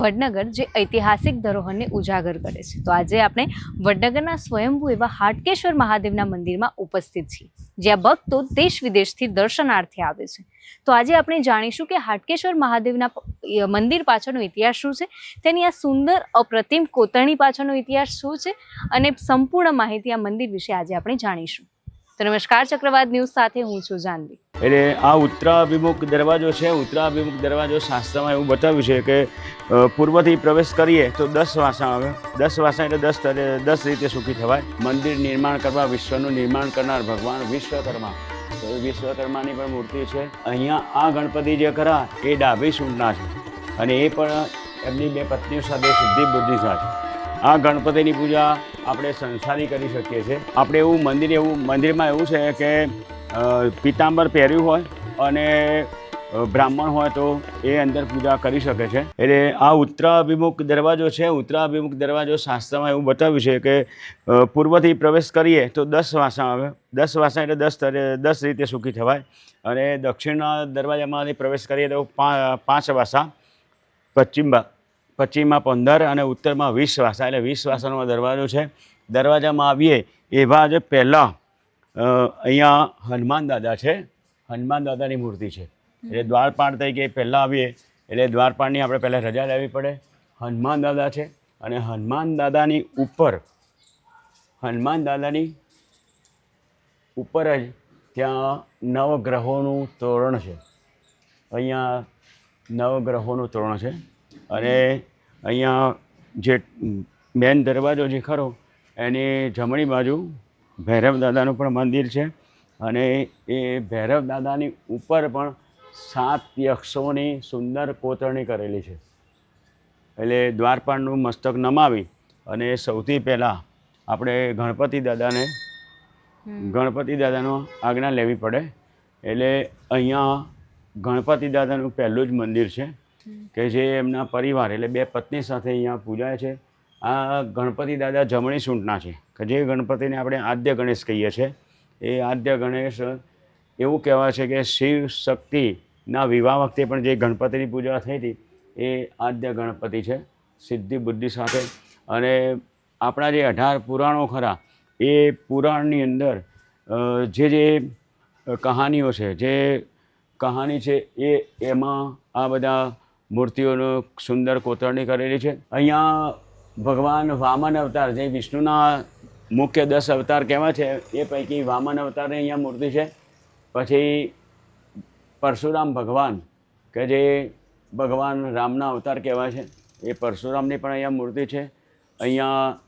વડનગર જે ઐતિહાસિક ધરોહરને ઉજાગર કરે છે. તો આજે આપણે વડનગરના સ્વયંભૂ એવા હાટકેશ્વર મહાદેવના મંદિરમાં ઉપસ્થિત છીએ. જ્યાં ભક્તો દેશ વિદેશથી દર્શનાર્થે આવે છે. તો આજે આપણે જાણીશું કે હાટકેશ્વર મહાદેવના મંદિર પાછળનો ઇતિહાસ શું છે? તેની આ સુંદર, અપ્રતિમ કોતરણી પાછળનો ઇતિહાસ શું છે? અને સંપૂર્ણ માહિતી આ મંદિર વિશે આજે આપણે જાણીશું. તો નમસ્કાર ચક્રવાત ન્યૂઝ સાથે, હું છું જાનવી. એટલે આ ઉત્તરાભિમુખ દરવાજો છે, ઉત્તરાભિમુખ દરવાજો શાસ્ત્રમાં એવું બતાવ્યું છે કે પૂર્વથી પ્રવેશ કરીએ તો દસ વાસણ આવે. દસ વાસણ એટલે દસ તરે, દસ રીતે સુખી થવાય. મંદિર નિર્માણ કરવા, વિશ્વનું નિર્માણ કરનાર ભગવાન વિશ્વકર્મા. તો વિશ્વકર્માની પણ મૂર્તિ છે. અહીંયા આ ગણપતિ જે ખરા, એ ડાભી સૂંઢના છે. અને એ પણ એમની બે પત્નીઓ સાથે સિદ્ધિ બુદ્ધિ સાથે. આ ગણપતિની પૂજા આપણે સંસારી કરી શકીએ છીએ. આપણે એવું મંદિર એવું, મંદિરમાં એવું છે કે પીતાંબર પહેર્યું હોય અને બ્રાહ્મણ હોય તો એ અંદર પૂજા કરી શકે છે. એટલે આ ઉત્તરાભિમુખ દરવાજો છે, ઉત્તરાભિમુખ દરવાજો શાસ્ત્રમાં એવું બતાવ્યું છે કે પૂર્વથી પ્રવેશ કરીએ તો દસ વાસણ આવે. દસ વાસણ એટલે દસ દસ રીતે સુખી થવાય. અને દક્ષિણના દરવાજામાંથી પ્રવેશ કરીએ તો પાંચ વાસા પશ્ચિમમાં પશ્ચિમમાં પંદર અને ઉત્તરમાં વીસ વાસા એટલે વીસ વાસાનો દરવાજો છે. દરવાજામાં આવીએ, એવા જ પહેલાં અહીંયા હનુમાન દાદા છે. હનુમાન દાદાની મૂર્તિ છે. એટલે દ્વારપાળ તરીકે પહેલાં આવીએ. એટલે દ્વારપાળની આપણે પહેલાં રજા લેવી પડે. હનુમાન દાદા છે અને હનુમાન દાદાની ઉપર, હનુમાન દાદાની ઉપર જ ત્યાં નવગ્રહોનું તોરણ છે. અહીંયા નવગ્રહોનું તોરણ છે. અને અહીંયા જે મેન દરવાજો જે ખરો, એની જમણી બાજુ ભૈરવ દાદાનું પણ મંદિર છે અને એ ભૈરવ દાદાની ઉપર પણ સાત યક્ષોની સુંદર કોતરણી કરેલી છે. એટલે દ્વારપાળનું મસ્તક નમાવી અને સૌથી પહેલાં આપણે ગણપતિ દાદાને ગણપતિ દાદાનો આજ્ઞા લેવી પડે. એટલે અહીંયા ગણપતિ દાદાનું પહેલું જ મંદિર છે કે જે એમના પરિવાર એટલે બે પત્ની સાથે અહીંયા પૂજાય છે. આ ગણપતિ દાદા જમણી સૂંઢના છે, કે જે ગણપતિને આપણે આદ્ય ગણેશ કહીએ છીએ, એ આદ્ય ગણેશ એવું કહેવાય છે કે શિવ શક્તિના વિવાહ વખતે પણ જે ગણપતિની પૂજા થઈ હતી, એ આદ્ય ગણપતિ છે, સિદ્ધિ બુદ્ધિ સાથે. અને આપણા જે અઢાર પુરાણો ખરા, એ પુરાણની અંદર જે જે કહાનીઓ છે, જે કહાની છે, એ એમાં આ બધા મૂર્તિઓનું સુંદર કોતરણી કરેલી છે. અહીંયા ભગવાન વામન અવતાર, જે વિષ્ણુના મુખ્ય દસ અવતાર કહેવાય છે, એ પૈકી વામન અવતારની અહીંયા મૂર્તિ છે. પછી પરશુરામ ભગવાન, કે જે ભગવાન રામના અવતાર કહેવાય છે, એ પરશુરામની પણ અહીંયા મૂર્તિ છે. અહીંયા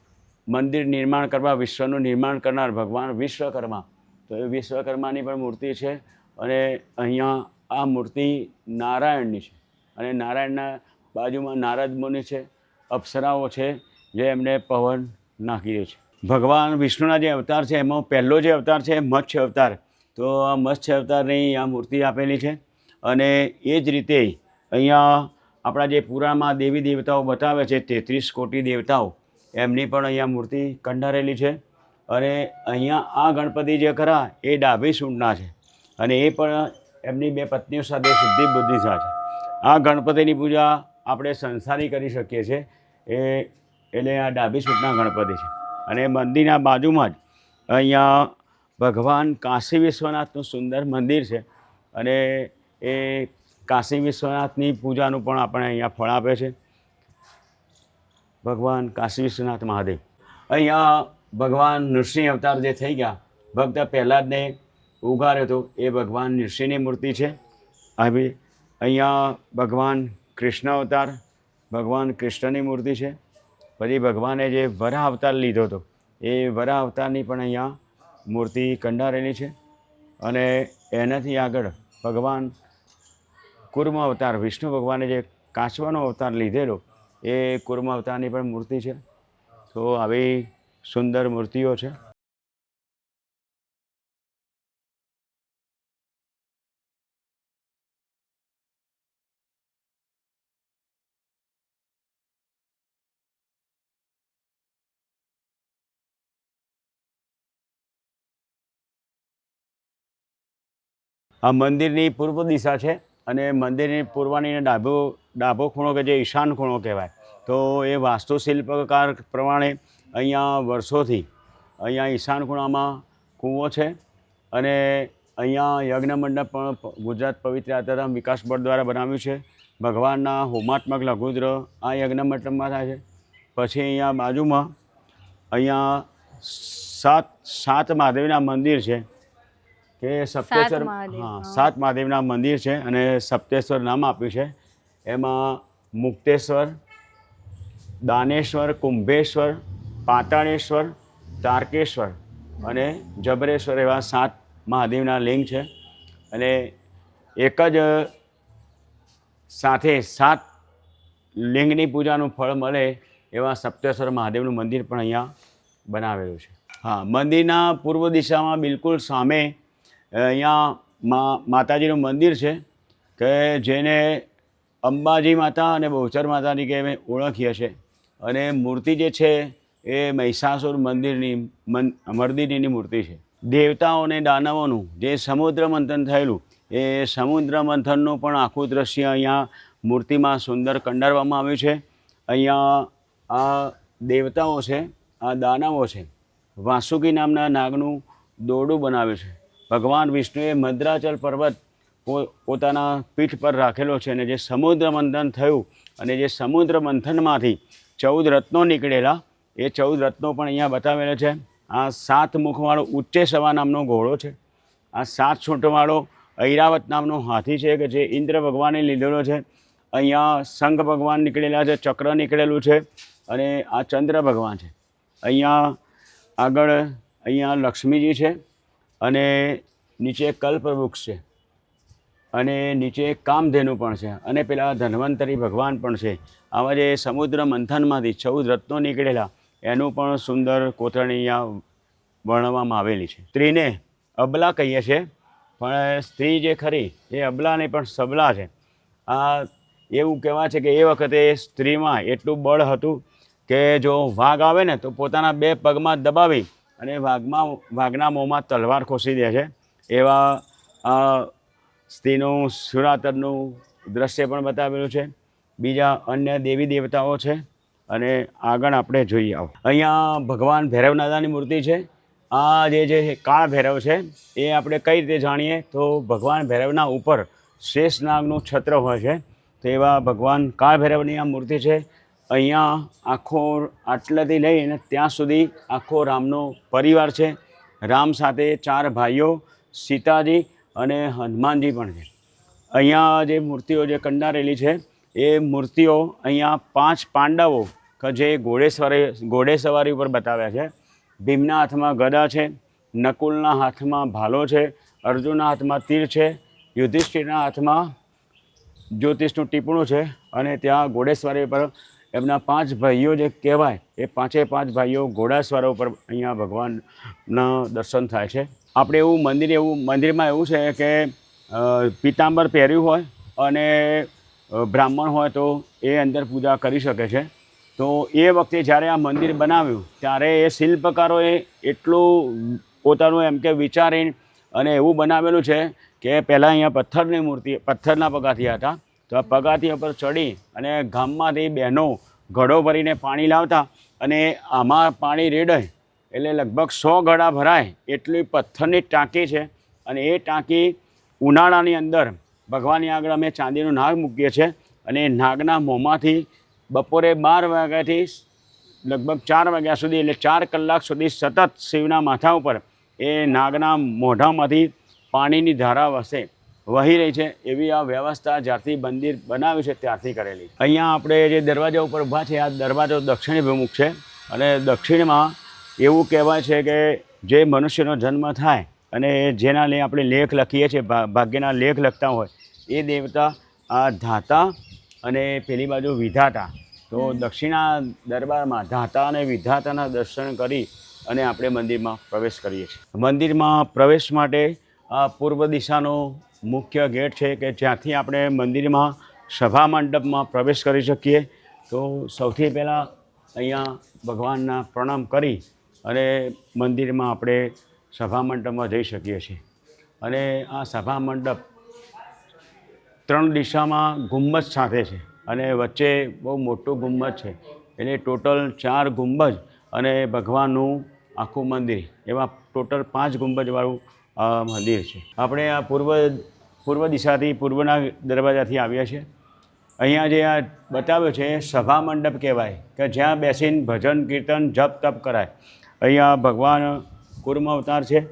મંદિર નિર્માણ કરવા, વિશ્વનું નિર્માણ કરનાર ભગવાન વિશ્વકર્મા, તો એ વિશ્વકર્માની પણ મૂર્તિ છે અને અહીંયા આ મૂર્તિ નારાયણની છે. અને નારાયણના બાજુમાં નારદ મુનિ છે અપ્સરાઓ છે જે એમને પવન નાખી દે છે. ભગવાન વિષ્ણુના જે અવતાર છે, એમાં પહેલો જે અવતાર છે, મત્સ્ય અવતાર. તો આ મત્સ્ય અવતારની આ મૂર્તિ આપેલી છે અને એ જ રીતે અહીંયા આપણા જે પુરાણમાં દેવી દેવતાઓ બતાવે છે, તેત્રીસ કોટી દેવતાઓ, એમની પણ અહીંયા મૂર્તિ કંડારેલી છે અને અહીંયા આ ગણપતિ જે ખરા એ ડાભી સૂંઢના છે અને એ પણ એમની બે પત્નીઓ સાથે સિદ્ધિ બુદ્ધિ સાથે આ ગણપતિની પૂજા આપણે સંસારી કરી શકીએ છીએ. એ, એટલે આ ડાભી સૂટના ગણપતિ છે. અને મંદિરના બાજુમાં જ અહીંયા ભગવાન કાશી વિશ્વનાથનું સુંદર મંદિર છે. અને એ કાશી વિશ્વનાથની પૂજાનું પણ આપણે અહીંયા ફળ આપે છે. ભગવાન કાશી વિશ્વનાથ મહાદેવ. અહીંયા ભગવાન નૃસિંહ અવતાર જે થઈ ગયા, ભક્ત પ્રહલાદને ઉગાર્યો હતો. એ ભગવાન નૃસિંહની મૂર્તિ છે. આવી અહીંયા ભગવાન કૃષ્ણ અવતાર, ભગવાન કૃષ્ણની મૂર્તિ છે. પછી ભગવાને જે વરા અવતાર લીધો હતો, એ વરા અવતારની પણ અહીંયા મૂર્તિ કંડારેલી છે અને એનાથી આગળ ભગવાન કુર્મ અવતાર, વિષ્ણુ ભગવાને જે કાચવાનો અવતાર લીધેલો, એ કુર્મ અવતારની પણ મૂર્તિ છે. તો આવી સુંદર મૂર્તિઓ છે. આ મંદિરની પૂર્વ દિશા છે અને મંદિરની પૂર્વાની ડાભો ડાબો ખૂણો કે જે ઈશાન ખૂણો કહેવાય, તો એ વાસ્તુશિલ્પકાર પ્રમાણે અહીંયા વર્ષોથી અહીંયા ઈશાન ખૂણામાં કૂવો છે અને અહીંયા યજ્ઞ મંડપ પણ ગુજરાત પવિત્ર યાત્રાધામ વિકાસ બોર્ડ દ્વારા બનાવ્યું છે. ભગવાનના હોમાત્મક લઘુદ્ર આ યજ્ઞ મંડપમાં થાય છે. પછી અહીંયા બાજુમાં અહીંયા સાત સાત મહાદેવના મંદિર છે. કે સપ્તેશ્વર હા. સાત મહાદેવના મંદિર છે અને સપ્તેશ્વર નામ આપ્યું છે. એમાં મુક્તેશ્વર દાનેશ્વર કુંભેશ્વર પાતાળેશ્વર તારકેશ્વર અને જબરેશ્વર એવા સાત મહાદેવના લિંગ છે. અને એક જ સાથે સાત લિંગની પૂજાનું ફળ મળે એવા સપ્તેશ્વર મહાદેવનું મંદિર પણ અહીંયા બનાવેલું છે. હા મંદિરના પૂર્વ દિશામાં બિલકુલ સામે અહીંયા મા, માતાજીનું મંદિર છે કે જેને અંબાજી માતા અને બહુચર માતા તરીકે ઓળખીએ છીએ. અને મૂર્તિ જે છે એ મહિષાસુર મંદિરની મન મર્દિનીની મૂર્તિ છે. દેવતાઓ અને દાનવોનું જે સમુદ્ર મંથન થયેલું, એ સમુદ્ર મંથનનું પણ આખું દ્રશ્ય અહીંયા મૂર્તિમાં સુંદર કંડારવામાં આવ્યું છે. અહીંયા આ દેવતાઓ છે, આ દાનવો છે, વાસુકી નામના નાગનું દોરડું બનાવ્યું છે. ભગવાન વિષ્ણુએ મદ્રાચલ પર્વત પોતાના પીઠ પર રાખેલો છે અને જે સમુદ્ર મંથન થયું અને જે સમુદ્ર મંથનમાંથી ચૌદ રત્નો નીકળેલા, એ ચૌદ રત્નો પણ અહીંયા બતાવેલા છે. આ સાત મુખવાળો ઉચ્ચે સવા નામનો ઘોડો છે. આ સાત છૂંટવાળો ઐરાવત નામનો હાથી છે કે જે ઇન્દ્ર ભગવાને લીધેલો છે. અહીંયા શંખ ભગવાન નીકળેલા છે, ચક્ર નીકળેલું છે અને આ ચંદ્ર ભગવાન છે. અહીંયા આગળ અહીંયા લક્ષ્મીજી છે. અને નીચે કલ્પવૃક્ષ છે. અને નીચે કામધેનુ પણ છે. અને પેલા ધન્વંતરી ભગવાન પણ છે. આવા જે સમુદ્ર મંથનમાંથી ચૌદ રત્નો નીકળેલા, એનું પણ સુંદર કોતરણી અહીંયા વર્ણવવામાં આવેલી છે. સ્ત્રીને અબલા કહીએ છીએ પણ સ્ત્રી જે ખરી, એ અબલા પણ સબલા છે. આ એવું કહેવાય છે કે એ વખતે સ્ત્રીમાં એટલું બળ હતું કે જો વાઘ આવે ને, તો પોતાના બે પગમાં દબાવી અને વાઘમાં વાઘના મોંમાં તલવાર ખોસી દે છે. એવા સ્ત્રીનું સુરાતરનું દ્રશ્ય પણ બતાવેલું છે. બીજા અન્ય દેવી દેવતાઓ છે. અને આગળ આપણે જોઈએ આવો. અહીંયા ભગવાન ભૈરવનાથાની મૂર્તિ છે. આ જે જે કાળ ભૈરવ છે, એ આપણે કઈ રીતે જાણીએ? તો ભગવાન ભૈરવના ઉપર શેષનાગનું છત્ર હોય છે. તો એવા ભગવાન કાળ ભૈરવની આ મૂર્તિ છે. અહીંયા આખો આટલાથી લઈને ત્યાં સુધી આખો રામનો પરિવાર છે. રામ સાથે ચાર ભાઈઓ, સીતાજી અને હનુમાનજી પણ છે. અહીંયા જે મૂર્તિઓ જે કંડારેલી છે, એ મૂર્તિઓ અહીંયા પાંચ પાંડવો કે જે ઘોડેસવારી ઘોડેસવારી ઉપર બતાવ્યા છે. ભીમના હાથમાં ગદા છે, નકુલના હાથમાં ભાલો છે, અર્જુનના હાથમાં તીર છે, યુધિષ્ઠિરના હાથમાં જ્યોતિષનું ટીપણું છે અને ત્યાં ઘોડેસવારી પર એમના પાંચ ભાઈઓ જે કહેવાય, એ પાંચે પાંચ ભાઈઓ ઘોડાસવારો ઉપર અહીંયા ભગવાનના દર્શન થાય છે. આપણે એવું મંદિર એવું, મંદિરમાં એવું છે કે પિતાંબર પહેર્યું હોય અને બ્રાહ્મણ હોય તો એ અંદર પૂજા કરી શકે છે. તો એ વખતે જ્યારે આ મંદિર બનાવ્યું, ત્યારે એ શિલ્પકારોએ એટલું પોતાનું એમ કે વિચારીને અને એવું બનાવેલું છે કે પહેલાં અહીંયા પથ્થરની મૂર્તિ, પથ્થરના પગાથિયા હતા. તો આ પગાથિયા પર ચડી અને ગામમાંથી બહેનો ઘડો ભરીને પાણી લાવતા અને આમાં પાણી રેડાય એટલે લગભગ સો ઘડા ભરાય એટલી પથ્થરની ટાંકી છે. અને એ ટાંકી ઉનાળાની અંદર ભગવાનની આગળ અમે ચાંદીનું નાગ મૂકીએ છીએ અને નાગના મોંમાંથી બપોરે બાર વાગ્યાથી લગભગ ચાર વાગ્યા સુધી એટલે ચાર કલાક સુધી સતત શિવના માથા ઉપર એ નાગના મોઢામાંથી પાણીની ધારા વસે. વહી રહી છે એવી આ વ્યવસ્થા જ્યારથી મંદિર બનાવ્યું છે ત્યારથી કરેલી. અહીંયા આપણે જે દરવાજા ઉપર ઊભા છે આ દરવાજો દક્ષિણ અભિમુખ છે અને દક્ષિણમાં એવું કહેવાય છે કે જે મનુષ્યનો જન્મ થાય અને જેના લઈ આપણે લેખ લખીએ છીએ ભાગ્યના લેખ લખતા હોય એ દેવતા આ ધાતા અને પેલી બાજુ વિધાતા. તો દક્ષિણા દરબારમાં ધાતા અને વિધાતાના દર્શન કરી અને આપણે મંદિરમાં પ્રવેશ કરીએ છીએ. મંદિરમાં પ્રવેશ માટે આ પૂર્વ દિશાનો મુખ્ય ગેટ છે કે જ્યાંથી આપણે મંદિરમાં સભા મંડપમાં પ્રવેશ કરી શકીએ. તો સૌથી પહેલાં અહીંયા ભગવાનના પ્રણામ કરી અને મંદિરમાં આપણે સભા મંડપમાં જઈ શકીએ છીએ. અને આ સભા મંડપ ત્રણ દિશામાં ગુંબજ સાથે છે અને વચ્ચે બહુ મોટું ગુંબજ છે. એટલે ટોટલ ચાર ગુંબજ અને ભગવાનનું આખું મંદિર એવા ટોટલ પાંચ ગુંબજવાળું મંદિર છે. આપણે આ પૂર્વ પૂર્વ દિશાથી, પૂર્વના દરવાજાથી આવ્યા છે. અહીંયા જે આ બતાવ્યો છે, એ સભા મંડપ કહેવાય, કે જ્યાં બેસીને ભજન, કીર્તન, જપ, તપ કરાય. અહીંયા ભગવાન કુર્મ અવતાર છે.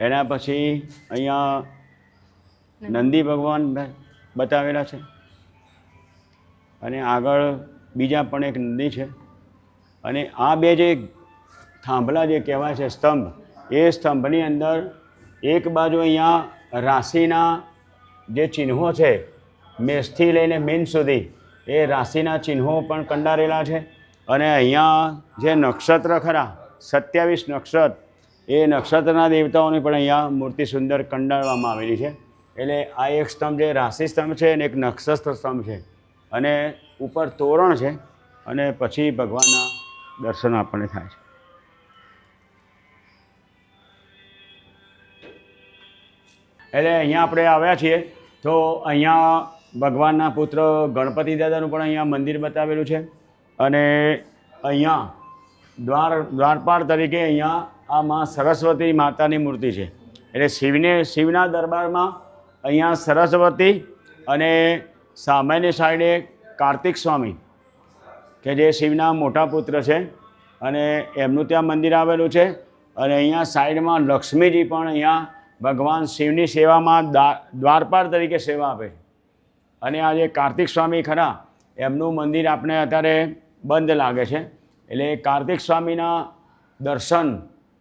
એના પછી અહીંયા નંદી ભગવાન બતાવેલા છે. અને આગળ બીજા પણ એક નદી છે. અને આ બે જે થાંભલા જે કહેવાય છે, સ્તંભ, એ સ્તંભની અંદર એક બાજુ અહીંયા રાશિના જે ચિહ્નો છે, મેષથી લઈને મીન સુધી, એ રાશિના ચિહ્નો પણ કંડારેલા છે. અને અહીંયા જે નક્ષત્ર ખરા, સત્યાવીસ નક્ષત્ર, એ નક્ષત્રના દેવતાઓની પણ અહીંયા મૂર્તિ સુંદર કંડારવામાં આવેલી છે. એટલે આ એક સ્તંભ છે રાશિ સ્તંભ છે અને એક નક્ષત્ર સ્તંભ છે. અને ઉપર તોરણ છે અને પછી ભગવાનના દર્શન આપણને થાય છે. એટલે અહીંયા આપણે આવ્યા છીએ. તો અહીંયા ભગવાનના પુત્ર ગણપતિ દાદાનું પણ અહીંયા મંદિર બતાવેલું છે. અને અહીંયા દ્વાર, દ્વારપાળ તરીકે અહીંયા આ મા સરસ્વતી માતાની મૂર્તિ છે. એટલે શિવને, શિવના દરબારમાં અહીંયા સરસ્વતી અને સામેની સાઈડે કાર્તિક સ્વામી, કે જે શિવના મોટા પુત્ર છે. અને એમનું ત્યાં મંદિર આવેલું છે. અને અહીંયા સાઈડમાં લક્ષ્મીજી પણ અહીંયા ભગવાન શિવની સેવામાં દ્વારપાર તરીકે સેવા આપે છે. અને આ જે કાર્તિક સ્વામી ખરા, એમનું મંદિર આપણે અત્યારે બંધ લાગે છે. એટલે કાર્તિક સ્વામીના દર્શન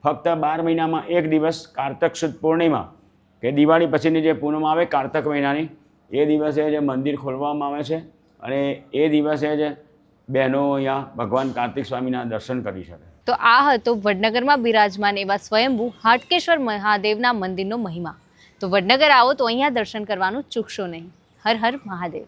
ફક્ત બાર મહિનામાં એક દિવસ કારતક સુદ પૂર્ણિમા, કે દિવાળી પછીની જે પૂનમ આવે કારતક મહિનાની, એ દિવસે જે મંદિર ખોલવામાં આવે છે અને એ દિવસે જ બહેનો અહીંયા ભગવાન કાર્તિક સ્વામીના દર્શન કરી શકે. તો આ હતો વડનગરમાં બિરાજમાન એવા સ્વયંભૂ હાટકેશ્વર મહાદેવના મંદિરનો મહિમા. તો વડનગર આવો તો અહીંયા દર્શન કરવાનું ચૂકશો નહીં. હર હર મહાદેવ.